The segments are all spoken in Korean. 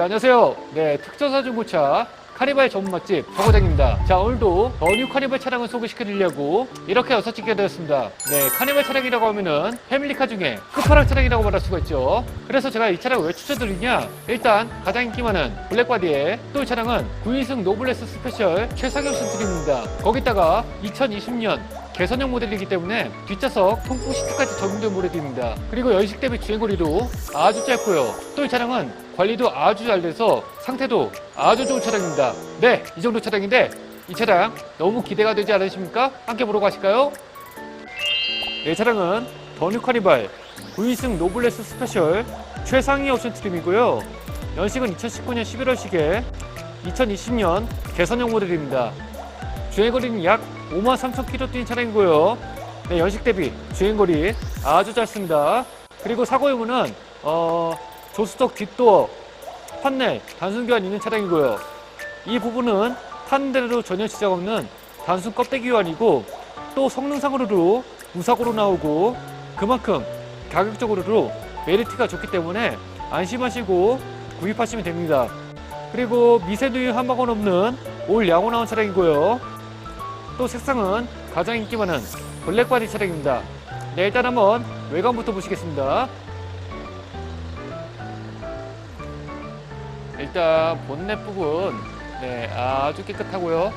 자, 안녕하세요. 네, 특전사 중고차 카니발 전문 맛집 정호장입니다. 자, 오늘도 더뉴 카니발 차량을 소개시켜드리려고 이렇게 와서 찍게 되었습니다. 네, 카니발 차량이라고 하면은 패밀리카 중에 끝판왕 차량이라고 말할 수가 있죠. 그래서 제가 이 차량을 왜 추천드리냐? 일단 가장 인기 많은 블랙바디의 또이 차량은 9인승 노블레스 스페셜 최상급 신트림입니다. 거기다가 2020년 개선형 모델이기 때문에 뒷좌석 통풍 시트까지 적용된 모델입니다. 그리고 연식 대비 주행거리도 아주 짧고요. 또 이 차량은 관리도 아주 잘 돼서 상태도 아주 좋은 차량입니다. 네, 이 정도 차량인데 이 차량 너무 기대가 되지 않으십니까? 함께 보러 가실까요? 네, 이 차량은 더뉴 카니발 9인승 노블레스 스페셜 최상위 옵션 트림이고요. 연식은 2019년 11월식에 2020년 개선형 모델입니다. 주행거리는 약 5만 3천 킬로 뛴 차량이고요. 네, 연식 대비 주행거리 아주 짧습니다. 그리고 사고 유무는 어, 조수석 뒷도어, 판넬, 단순 교환 있는 차량이고요. 이 부분은 타는 대로 전혀 지장 없는 단순 껍데기 교환이고 또 성능상으로도 무사고로 나오고 그만큼 가격적으로도 메리트가 좋기 때문에 안심하시고 구입하시면 됩니다. 그리고 미세누유 한 방울 없는 올 야구 나온 차량이고요. 또 색상은 가장 인기 많은 블랙 바디 차량입니다. 네, 일단 한번 외관부터 보시겠습니다. 일단 본넷 부분 네, 아주 깨끗하고요.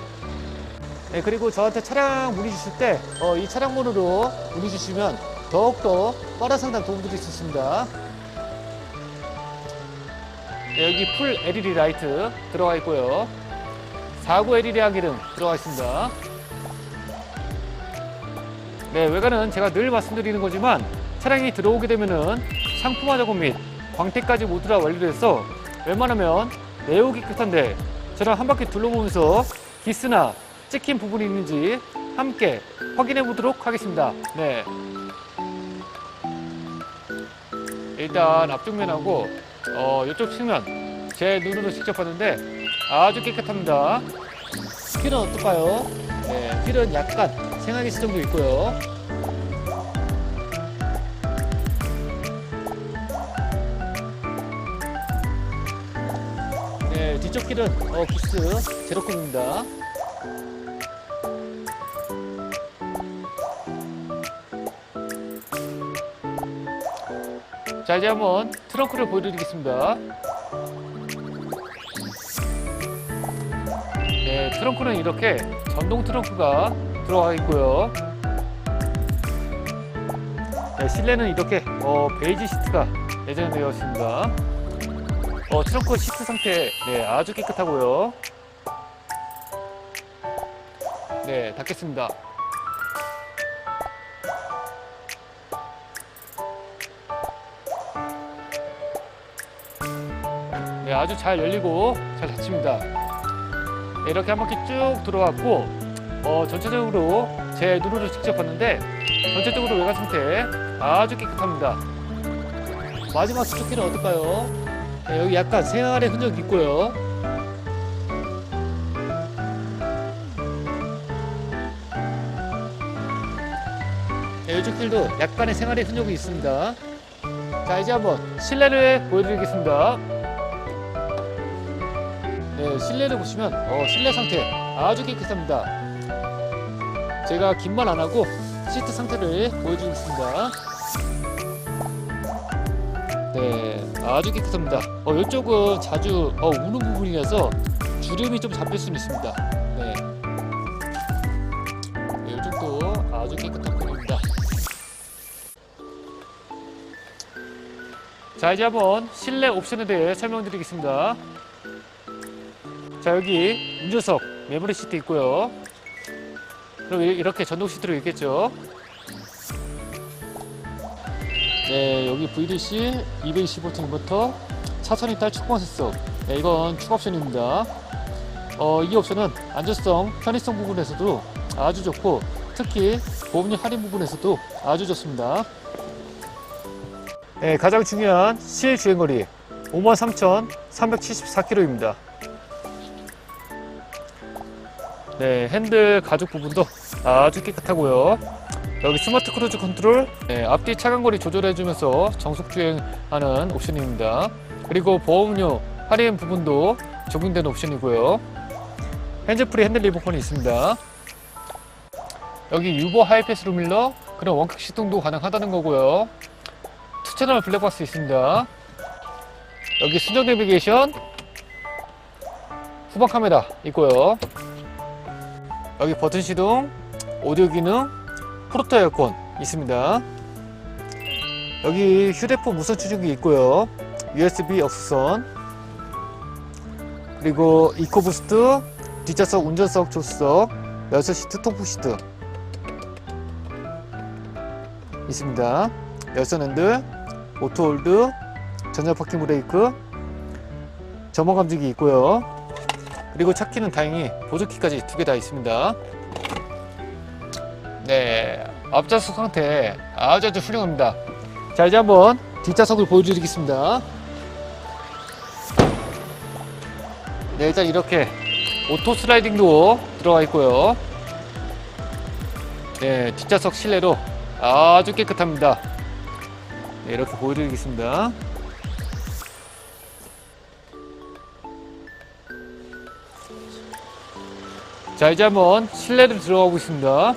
네, 그리고 저한테 차량 문의 주실 때이 차량 번호로 문의 주시면 더욱더 빠른 상담 도움드릴 수 있습니다. 네, 여기 풀 LED 라이트 들어가 있고요. 4구 LED 한기름 들어가 있습니다. 네, 외관은 제가 늘 말씀드리는 거지만 차량이 들어오게 되면은 상품화 작업 및 광택까지 모두 다 완료돼서 웬만하면 매우 깨끗한데 저랑 한 바퀴 둘러보면서 기스나 찍힌 부분이 있는지 함께 확인해 보도록 하겠습니다. 네. 일단 앞쪽 면하고 어, 이쪽 측면 제 눈으로 직접 봤는데 아주 깨끗합니다. 휠은 어떨까요? 네, 휠은 약간 생활기 수정도 있고요. 네, 뒤쪽 휠은 어, 기스 제로콤입니다. 자, 이제 한번 트렁크를 보여드리겠습니다. 네, 트렁크는 이렇게 전동 트렁크가 들어가 있고요. 네, 실내는 이렇게 어, 베이지 시트가 내장되어 있습니다. 어, 트렁크 시트 상태 네, 아주 깨끗하고요. 네, 닫겠습니다. 네, 아주 잘 열리고 잘 닫힙니다. 네, 이렇게 한 바퀴 쭉 들어왔고 어, 전체적으로 제 눈으로 직접 봤는데 전체적으로 외관 상태 아주 깨끗합니다. 마지막 스토키는 어떨까요? 네, 여기 약간 생활의 흔적이 있고요. 네, 이쪽 길도 약간의 생활의 흔적이 있습니다. 자, 이제 한번 실내를 보여드리겠습니다. 네, 실내를 보시면 어, 실내 상태 아주 깨끗합니다. 제가 긴 말 안 하고 시트 상태를 보여주겠습니다. 네, 아주 깨끗합니다. 어, 이쪽은 자주 어, 우는 부분이라서 주름이 좀 잡힐 수는 있습니다. 네, 네 이쪽도 아주 깨끗한 편입니다. 자, 이제 한번 실내 옵션에 대해 설명드리겠습니다. 자 여기 운전석 메모리 시트 있고요. 이- 이렇게 전동 시트로 있겠죠. 네 여기 VDC 225V 인버터 차선 이탈 축구관 세서 네, 이건 추가 옵션입니다. 어, 이 옵션은 안전성, 편의성 부분에서도 아주 좋고 특히 보험료 할인 부분에서도 아주 좋습니다. 네, 가장 중요한 실 주행거리 53,374km입니다. 네, 핸들 가죽 부분도 아주 깨끗하고요. 여기 스마트 크루즈 컨트롤, 네, 앞뒤 차간거리 조절해주면서 정속 주행하는 옵션입니다. 그리고 보험료 할인 부분도 적용된 옵션이고요. 핸즈프리 핸들 리모컨이 있습니다. 여기 유보 하이패스 루밀러 그런 원격 시동도 가능하다는 거고요. 투채널 블랙박스 있습니다. 여기 순정 내비게이션 후방 카메라 있고요. 여기 버튼 시동, 오디오 기능, 프로토 에어컨 있습니다. 여기 휴대폰 무선 충전기 있고요. USB 역수선 그리고 이코 부스트, 뒷좌석 운전석 조수석, 6시트 통풍 시트 있습니다. 열선 핸들, 오토 홀드, 전자 파킹 브레이크, 점원 감지기 있고요. 그리고 차키는 다행히 보조키까지 두 개 다 있습니다. 네, 앞좌석 상태 아주 아주 훌륭합니다. 자, 이제 한번 뒷좌석을 보여드리겠습니다. 네, 일단 이렇게 오토 슬라이딩 도어 들어가 있고요. 네, 뒷좌석 실내로 아주 깨끗합니다. 네, 이렇게 보여드리겠습니다. 자, 이제 한번 실내로 들어가 보겠습니다.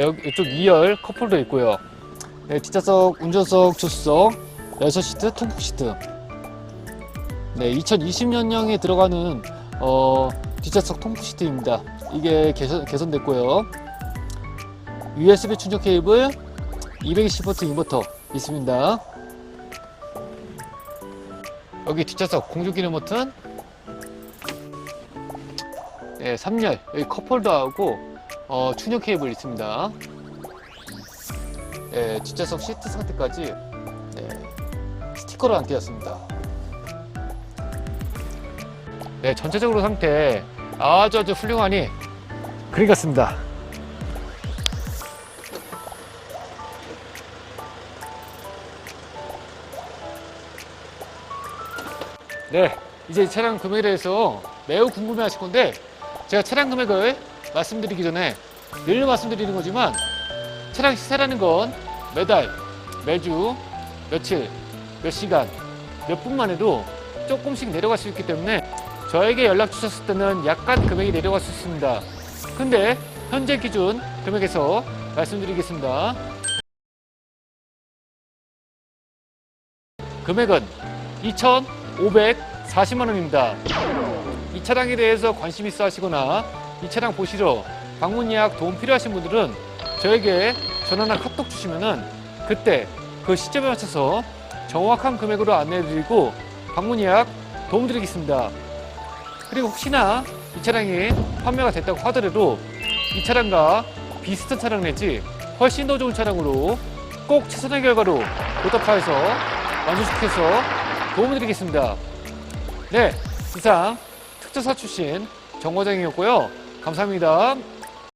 여기 이쪽 2열 컵홀더 있고요. 네, 뒷좌석, 운전석, 조수석, 6시트, 통풍 시트. 네, 2020년형에 들어가는 어, 뒷좌석 통풍 시트입니다. 이게 개선, 개선됐고요. USB 충전 케이블, 220V 인버터 있습니다. 여기 뒷좌석 공조 기능 버튼, 네, 3열 여기 컵홀더하고 어, 충전 케이블 있습니다. 네, 뒷좌석 시트 상태까지 네, 스티커로 안 띄었습니다. 네, 전체적으로 상태 아주 아주 훌륭하니 그리 같습니다. 네, 이제 차량 금액에 대해서 매우 궁금해 하실 건데 제가 차량 금액을 말씀드리기 전에 늘 말씀드리는 거지만 차량 시세라는 건 매달, 매주, 며칠, 몇 시간, 몇 분만 해도 조금씩 내려갈 수 있기 때문에 저에게 연락 주셨을 때는 약간 금액이 내려갈 수 있습니다. 근데 현재 기준 금액에서 말씀드리겠습니다. 금액은 2,540만 원입니다. 이 차량에 대해서 관심 있어 하시거나 이 차량 보시러 방문 예약 도움 필요하신 분들은 저에게 전화나 카톡 주시면은 그때 그 시점에 맞춰서 정확한 금액으로 안내해 드리고 방문 예약 도움 드리겠습니다. 그리고 혹시나 이 차량이 판매가 됐다고 하더라도 이 차량과 비슷한 차량 내지 훨씬 더 좋은 차량으로 꼭 최선의 결과로 보답하여서 완성시켜서 도움을 드리겠습니다. 네, 이상 특전사 출신 정과장이었고요. 감사합니다.